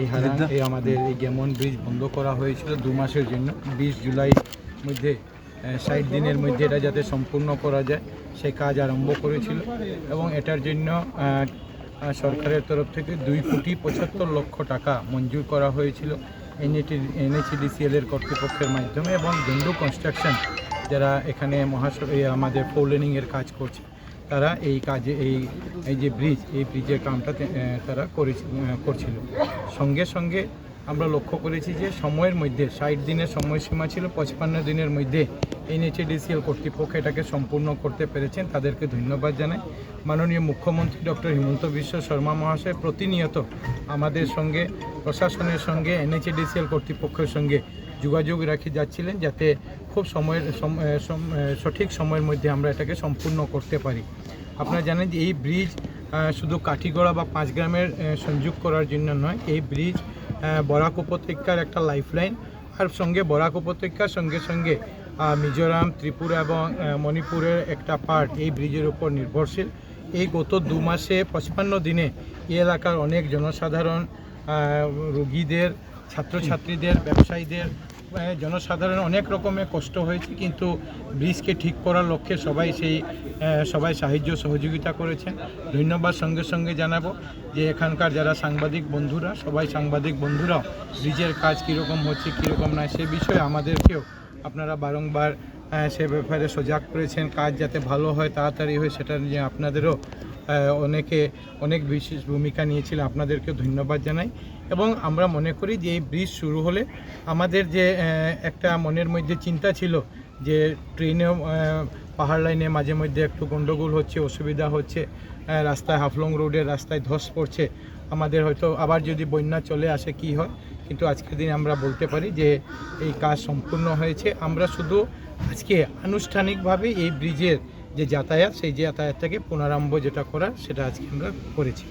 এই হারান এই আমাদের এই গেমন ব্রিজ বন্ধ করা হয়েছিল দু মাসের জন্য। বিশ জুলাই মধ্যে ষাট দিনের মধ্যে এটা যাতে সম্পূর্ণ করা যায় সেই কাজ আরম্ভ করেছিল এবং এটার জন্য সরকারের তরফ থেকে দুই কোটি পঁচাত্তর লক্ষ টাকা মঞ্জুর করা হয়েছিল এনএটি এনএচডিসিএল এর কর্তৃপক্ষের মাধ্যমে এবং গেন্ডু কনস্ট্রাকশন যারা এখানে মহাস আমাদের ফোলেনিংয়ের কাজ করছে। তারা এই কাজে এই এই যে ব্রিজ এই ব্রিজের কামটা তারা করেছিল। সঙ্গে সঙ্গে আমরা লক্ষ্য করেছি যে সময়ের মধ্যে, ষাট দিনের সময়সীমা ছিল, পঁচপান্ন দিনের মধ্যে এনএচএডিসিএল কর্তৃপক্ষ এটাকে সম্পূর্ণ করতে পেরেছেন। তাদেরকে ধন্যবাদ জানাই। মাননীয় মুখ্যমন্ত্রী ডক্টর হিমন্ত বিশ্ব শর্মা মহাশয় প্রতিনিয়ত আমাদের সঙ্গে, প্রশাসনের সঙ্গে এনএচএডিসিএল কর্তৃপক্ষের সঙ্গে যোগাযোগ রেখে যাচ্ছিলেন যাতে খুব সময়ের সঠিক সময়ের মধ্যে আমরা এটাকে সম্পূর্ণ করতে পারি। আপনারা জানেন যে এই ব্রিজ শুধু কাঠিগড়া বা পাঁচ গ্রামের সংযোগ করার জন্য নয়, এই ব্রিজ বরাক উপত্যকার একটা লাইফলাইন আর সঙ্গে বরাক উপত্যকার সঙ্গে সঙ্গে মিজোরাম, ত্রিপুরা এবং মণিপুরের একটা পার্ট এই ব্রিজের উপর নির্ভরশীল। এই গত দু মাসে পঁচপান্ন দিনে এই এলাকার অনেক জনসাধারণ রুগীদের, ছাত্রছাত্রীদের, ব্যবসায়ীদের জনসাধারণ অনেক রকমের কষ্ট হয়েছে, কিন্তু ব্রিজকে ঠিক করার লক্ষ্যে সবাই সেই সবাই সাহায্য সহযোগিতা করেছেন। ধন্যবাদ সঙ্গে সঙ্গে জানাব যে এখানকার যারা সাংবাদিক বন্ধুরা, সবাই সাংবাদিক বন্ধুরাও, ব্রিজের কাজ কীরকম হচ্ছে, কীরকম নয়, সে বিষয়ে আমাদেরকেও আপনারা বারংবার সে ব্যাপারে সজাগ করেছেন, কাজ যাতে ভালো হয়, তাড়াতাড়ি হয়, সেটা নিয়ে আপনাদেরও অনেকে অনেক বিশেষ ভূমিকা নিয়েছিল আপনাদেরকে ধন্যবাদ জানাই। এবং আমরা মনে করি যে এই ব্রিজ শুরু হলে আমাদের যে একটা মনের মধ্যে চিন্তা ছিল যে ট্রেনেও পাহাড় লাইনে মাঝে মধ্যে একটু গণ্ডগোল হচ্ছে, অসুবিধা হচ্ছে রাস্তায় হাফলং রোডের রাস্তায় ধস পড়ছে, আমাদের হয়তো আবার যদি বন্যা চলে আসে কি হয়? কিন্তু আজকের দিন আমরা বলতে পারি যে এই কাজ সম্পূর্ণ হয়েছে। আমরা শুধু আজকে আনুষ্ঠানিকভাবে এই ব্রিজের যে যাতায়াত, সেই যাতায়াতটাকে পুনরাম্ভ যেটা করা সেটা আজকে আমরা করেছি।